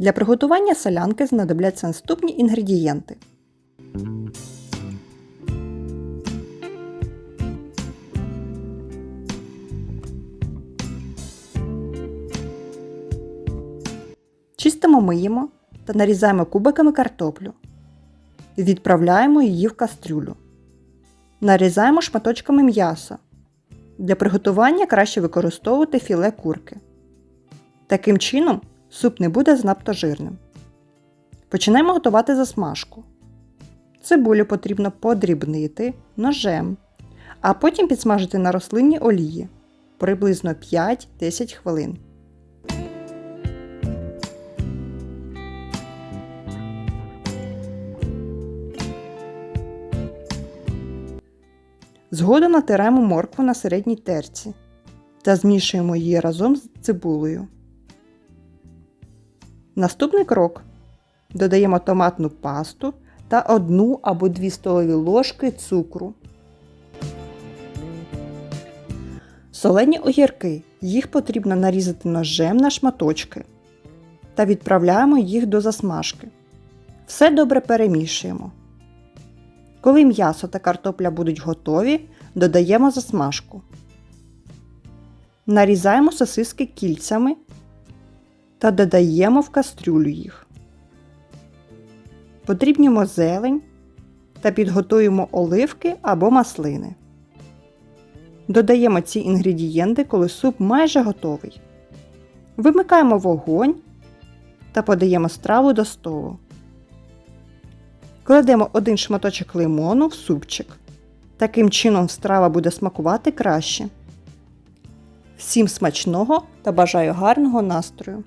Для приготування солянки знадобляться наступні інгредієнти. Чистимо миємо та нарізаємо кубиками картоплю. Відправляємо її в кастрюлю. Нарізаємо шматочками м'яса. Для приготування краще використовувати філе курки. Таким чином суп не буде занадто жирним. Починаємо готувати засмажку. Цибулю потрібно подрібнити ножем, а потім підсмажити на рослинній олії приблизно 5-10 хвилин. Згодом натираємо моркву на середній терці та змішуємо її разом з цибулею. Наступний крок. Додаємо томатну пасту та 1 або 2 столові ложки цукру. Солені огірки. Їх потрібно нарізати ножем на шматочки та відправляємо їх до засмажки. Все добре перемішуємо. Коли м'ясо та картопля будуть готові, додаємо засмажку. Нарізаємо сосиски кільцями та додаємо в кастрюлю їх. Подрібнюємо зелень та підготуємо оливки або маслини. Додаємо ці інгредієнти, коли суп майже готовий. Вимикаємо вогонь та подаємо страву до столу. Кладемо один шматочок лимону в супчик. Таким чином страва буде смакувати краще. Всім смачного та бажаю гарного настрою!